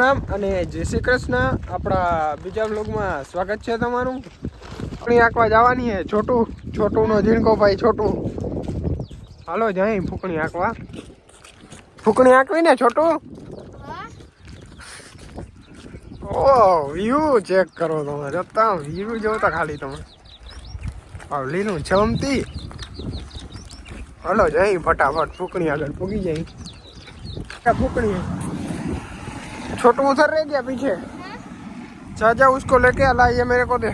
રામ અને જય શ્રી કૃષ્ણ. આપણા બીજા બ્લોગમાં સ્વાગત છે તમારું. ફૂકણી આંકવા જવાની છે. છોટું, છોટુંનો ઝીણકો ભાઈ, છોટું. હાલો જઈ ફૂકણી આંકવા. ફૂકણી આંકવી ને, છોટું? ઓ, વ્યૂ ચેક કરો તમે. જતા વ્યૂ જોતા ખાલી તમે. લીલું જમતી હલો જઈ ફટાફટ ફૂકણી આગળ ફૂકી જાય. ફૂકણી. छोटू उधर रह गया पीछे। चाचा उसको लेके अला ये मेरे को दे।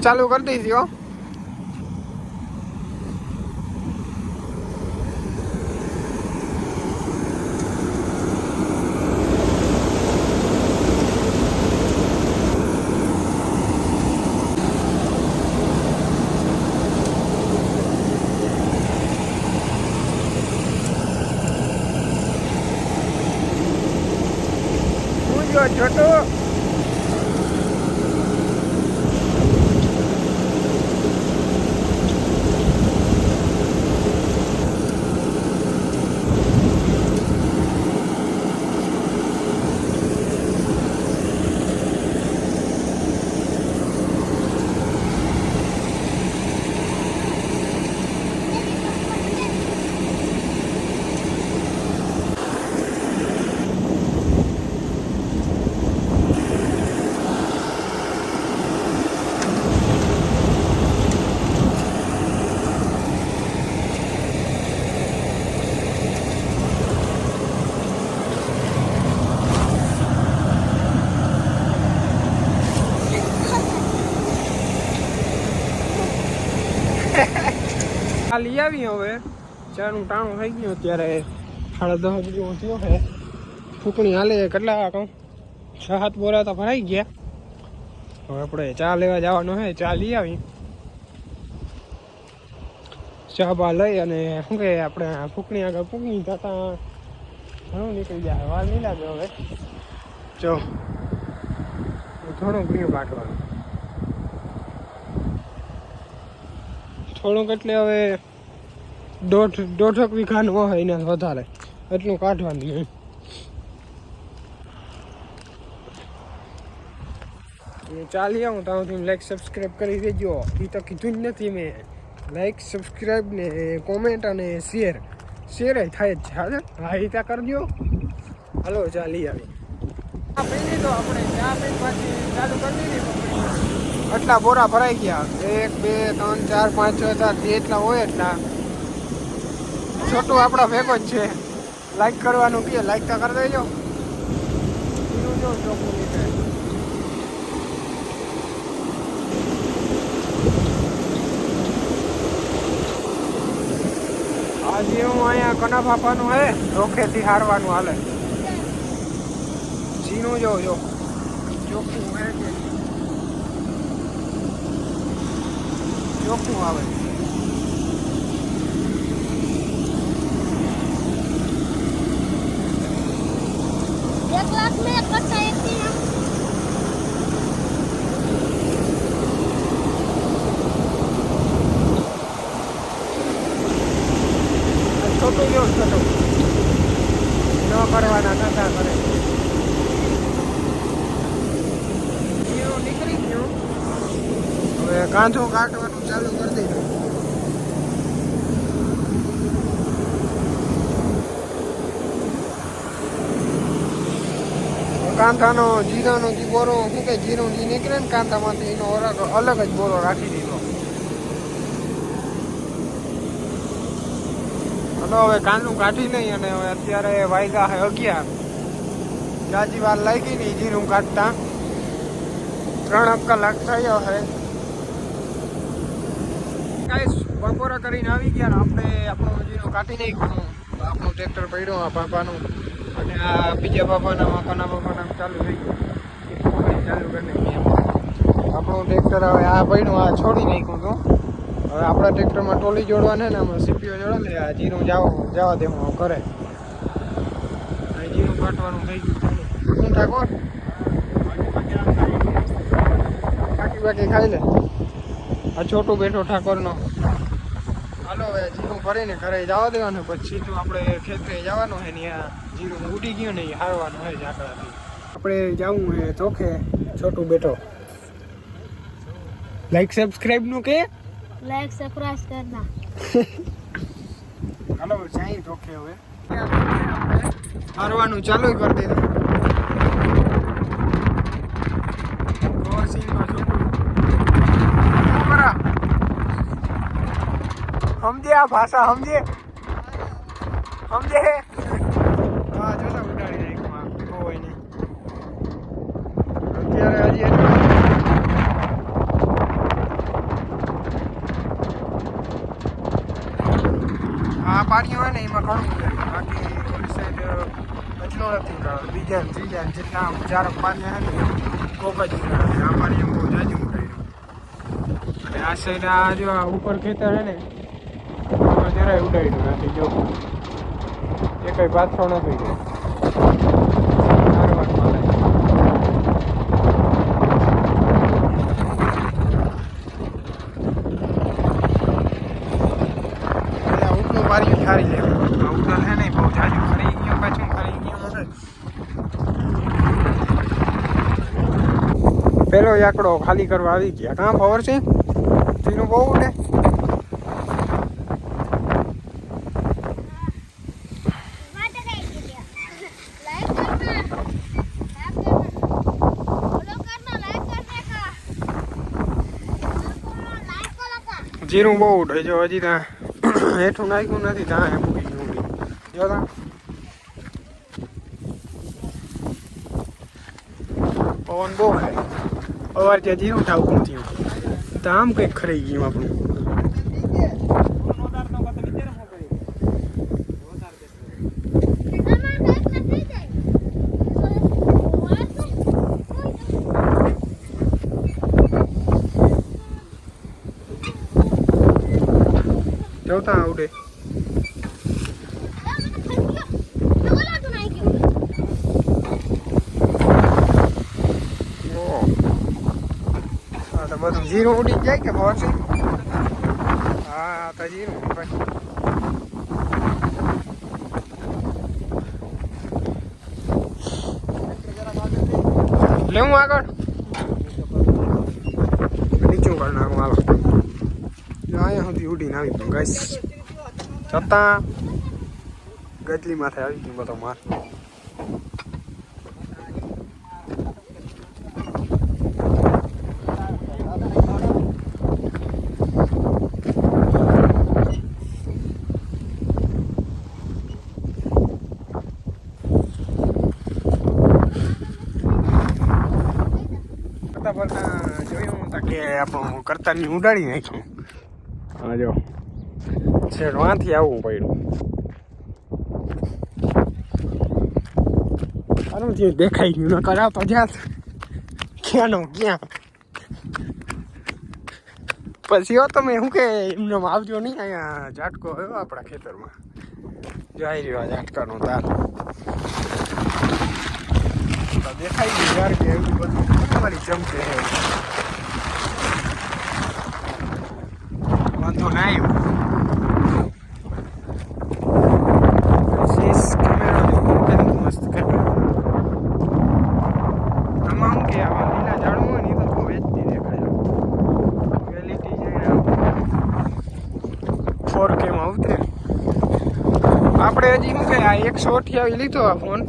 चालू कर दी थी લઈ આવી હવે. ચાનું ટાણું થઈ ગયું અત્યારે સાડા દસ જેવું થયો છે. ફૂકણી હાલે કેટલા કહું? છ સાત બોરા તો ભરાઈ ગયા. હવે આપણે ચા લેવા જવાનું છે, ચા લઈ આવી. ચા બા લઈ અને શું કે આપણે ફૂકણી આગળ ફૂકણી થતા ઘણું નીકળી જાય વાર નહીં લાગે હવે. જો ઘણું ઘણું કાઢવાનું થોડુંક એટલે હવે દોઢ દોઢક વીઘાનું હોય એને વધારે. એટલું કાઢવાનું એમ. ચાલી આવું તો તમે લાઈક સબસ્ક્રાઈબ કરી દેજો. એ તો કીધું જ નથી મેં. લાઈક સબસ્ક્રાઈબ ને કોમેન્ટ અને શેર શેર થાય જ છે, હા એ ત્યાં કરજો. હલો, ચાલી આવી. ચા તો આપણે ચા પાછી ચાલુ કરી દીધી. આટલા બોરા ભરાઈ ગયા? એક, બે, ત્રણ, ચાર, પાંચ, છ, સાત જેટલા હોય એટલા. છોટું આપણા ભેગો જ છે. લાઈક કરવાનું કે લાઈક તો કરી દેજો. જો આજે હું અહીંયા કના ફાફાનું હે, રોખેથી હારવાનું હાલે. ઝીણું જો જો. ચોખ્ખું હે કે ચોખ્ખું આવે. છોટું જેવું થતું ન કરવાના નતા કરે. નીકળી ગયું. હવે કાંધો કાઢવાનો કાંધાનો, જીરાનો જે બોરો શું કે જીરું જે નીકળે ને કાંથામાંથી એનો અલગ જ બોરો રાખી દીધો. હલો હવે કાંદું કાઢી નહીં અને હવે અત્યારે વાયગા હે અગિયાર. જાજી વાર લાગી નહીં જીરું કાઢતા. ત્રણ કલાક થયો હે. ગાઈસ બપોરા કરીને આવી ગયા આપણે આપણું જીરું કાઢી નહીં આપણું ટ્રેક્ટર પડ્યું, આ બાપાનું અને આ બીજા બાપાના મકાના બાપાના ચાલુ થઈ ગયું. ચાલુ કરી નાખી આપણું ટ્રેક્ટર હવે આ ભાઈનું આ છોડી નાખ્યું હતું. હવે આપણા ટ્રેક્ટરમાં ટોલી જોડવાને ને, આમાં સીપીઓ જોડે આ જીરું જાવ જવા દેવું કરે જીરું કાઢવાનું થઈ ગયું. શું ઠાકોર? બાકી બાકી ખાઈ લે. આ છોટું બેઠો ઠાકોરનો. હાલો હવે જીરું ભરીને ઘરે જવા દેવાનું, પછી સીધું આપણે ખેતરે જવાનું છે ત્યાં. જીરું ઉડી ગયું ને હારવાનું હોય ઝાકડા આપણે જાવું હોય ચોખે છોટું બેઠો લાઈક સબસ્ક્રાઇબનું કે? લાઈક સબસ્ક્રાઇબ કરના હાલો જાય ચોખે હવે. હારવાનું ચાલુ કરી દે સમજે આ ભાષા સમજે સમજે હજી આ પાણી હોય ને, એમાં ઘણું છે બાકી ઓલી સાઈડ એટલો નથી બીજા ત્રીજા જેટલા ચાર પાણી હોય ને, કોક જ આ પાણી એમ બહુ જાજુ ઉડાડ્યું અને આ સાઈડ આ જો ઉપર ખેતર છે ને જરાય ઉડાડ્યું નથી. જો, એ કઈ પાથરો નથી ગયો સારવાર મળે પેલા ઉપનું પાર્યું ઠારી લેવું આ ઉડલ હે ને બહુ જાજુ ખરી ગયું પાછું ખરી ગયું હશે યાકડો ખાલી કરવા આવી ગયા. કાં ખબર છે? તીનું બહુ ને. જીરું બહુ ઉઠે જો હજી ત્યાં હેઠું નાખ્યું નથી, ત્યાં ભૂગી ગયું જો ત્યાં પવન બહુ ખાય અવાર ત્યાં જીરું ઠાવકું થયું તો આમ કંઈક ખરી ગયું આપણું. લાઈક નથી જાય જો ત્યાં ઉડે ઓહ. હા તો બધું જીરું ઉડી જાય કે પહોંચી હા તો જીરું ભાઈ લેવું આગળ? નીચું કરી અહીંયા સુધી ઉડીને આવી ગયું છતાં ગજલી માથે આવી ગયું બધો માર કરતા પડતા જોયું તા કે આપણું કરતાની ઉડાડી નાખ્યું હા જો. છેડ વાંથી આવવું પડ્યું જે દેખાઈ ગયું ન કરા તો જાત ક્યાંનો ક્યાં? પછી હો તમે શું કે એમને આવજો નહીં અહીંયા ઝાટકો આવ્યો આપણા ખેતરમાં. જાય રહ્યો આ ઝાટકાનો તાર. દેખાઈ ગયું યાર કે એવું બધું. તમારી ના આવ્યો શીશ કેમેરો મસ્ત કેમેરો આમાં શું કે આવા લીલા ઝાડવું હોય તો વેચતી દેખાય ક્વોલિટી છે ફોર કેમાં આવતે આપણે હજી શું કે આ એકસો અઠ્યાવીસ લીધો આ ફોન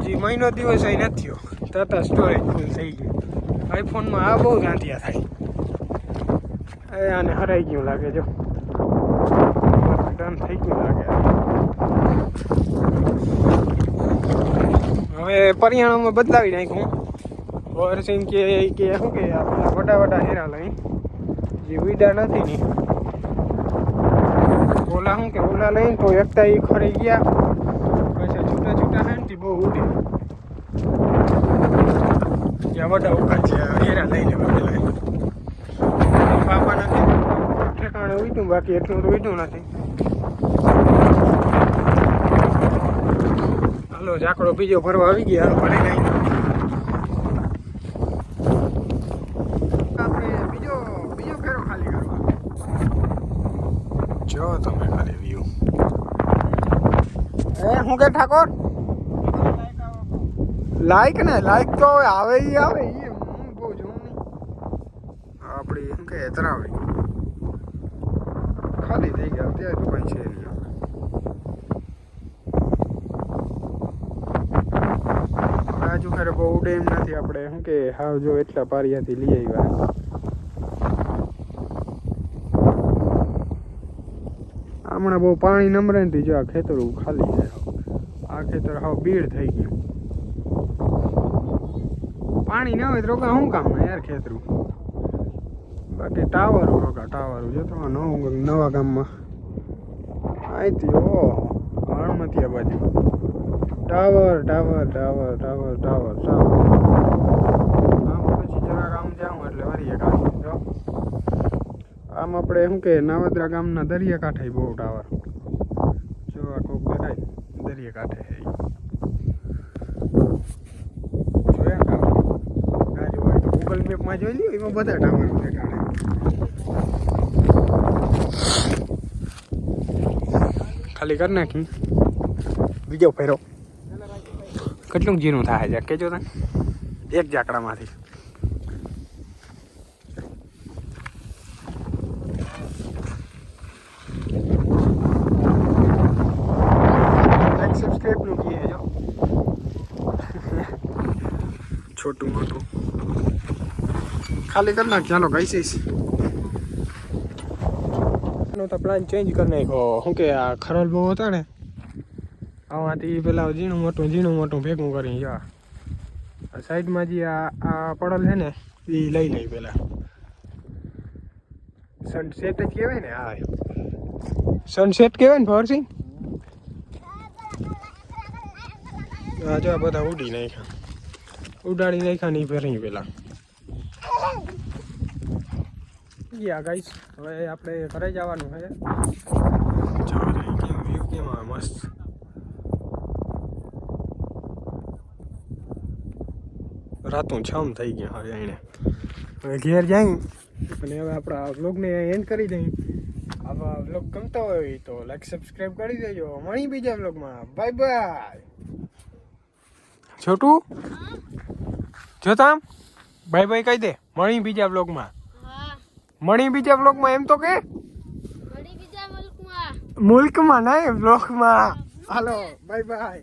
હજી મહિનો દિવસ અહીં નથી થયો. તરત સ્ટોરેજ ફૂલ થઈ ગયું. આઈફોનમાં આ બહુ ગાંઠિયા થાય. આને હરાઈ ગયું લાગે જો. ડન થઈ ગયું લાગે. હવે પરિણામમાં બદલાવી નાખ્યું. વર્ષિંગ કે કે શું કે આપણા વડા વડા હેરા લઈ. જે વિડા નથી ની. ઓલા શું કે, ઓલા લઈને તો એકતા એ ખરી ગયા. પછી છૂટા છૂટા હે ને બહુ ઉડી. જ્યાં વડા ઉખા છે હેરા લઈ લેવા વીટ્યું બાકી એટલું તો વીટ્યું નથી. હાલો, ઝાકડો બીજો ભરવા આવી ગયા ભરી નહીં આપણે બીજો બીજો ફેરો ખાલી કરવા જો તમે ખાલી વ્યૂ એ હું કે ઠાકોર? લાઈક ને લાઈક તો આવે આવે એ હું બહુ જોઉં નહીં. આપણી એમ કે તરાવી ખાલી થઈ ગયા, અત્યારે તો કઈ છે નહીં. ખરે બહુ ડેમ નથી આપણે, શું કે હાવ જો એટલા પારિયાથી લઈ આવ્યા. હમણાં બહુ પાણી નમરે નથી જો આ ખેતર ખાલી છે. આ ખેતર હાવ બીડ થઈ ગયું. પાણી ના હોય તો શું કામ યાર ખેતરું? બાકી ટાવરો રોકા ટાવરો જો તમે નવું નવા ગામમાં. અહીંથી ઓ હણમતિયા બાજુ. Tower tower tower tower tower tower આમ પછી જરાક આમ જાઉં એટલે વરીએ કાઢી જો. આમ આપણે શું કે, નાવદરા ગામના દરિયા કાંઠે બહુ ટાવર. જો આ કોક દરિયા કાંઠે છે ઈ. જોયા ટાવર ના જોવાય તો ગૂગલ મેપમાં જોઈ લ્યો, એમાં બધા ટાવર દેખાડે ખાલી કરી નાખી. બીજો ફેરો. કેટલું જીનું થાય છે, કેજો તને એક જાકડામાંથી લાઈક સબસ્ક્રાઇબનું છોટું મોટું. ખાલી કરી નાખ ચાલો કહીશ નો તો પ્લાન ચેન્જ કરી નાખ્યો. શું કે આ ખરોલ બહુ હતા ને, આમાંથી પેલા ઝીણું મોટું ઝીણું મોટું ભેગું કરી જા સાઈડમાં જે આ આ પડલ છે ને, એ લઈ લઈ પેલા. સનસેટ જ કહેવાય ને, હા. સનસેટ કહેવાય ને ફરસિંગ આ જો બધા ઉડી નાખ્યા. ઉડાડી નાખ્યા નહીં ફરી પેલા. ગયા ગાઈસ હવે આપણે ઘરે જવાનું છે. વ્યૂ કેમ આવે મસ્ત રાતું છમ થઈ ગયા હવે એને. હવે ઘેર જાય. અને હવે આપણા વ્લોગને એન્ડ કરી દઈએ. આવા વ્લોગ ગમતા હોય તો લાઈક સબસ્ક્રાઈબ કરી દેજો. મળી બીજા વ્લોગમાં. બાય બાય છોટું? જોતા બાય બાય કહી દે મણી બીજા બ્લોકમાં મણી બીજા બ્લોકમાં એમ તો કે? મુલ્કમાં નહીં બ્લોકમાં હાલો બાય બાય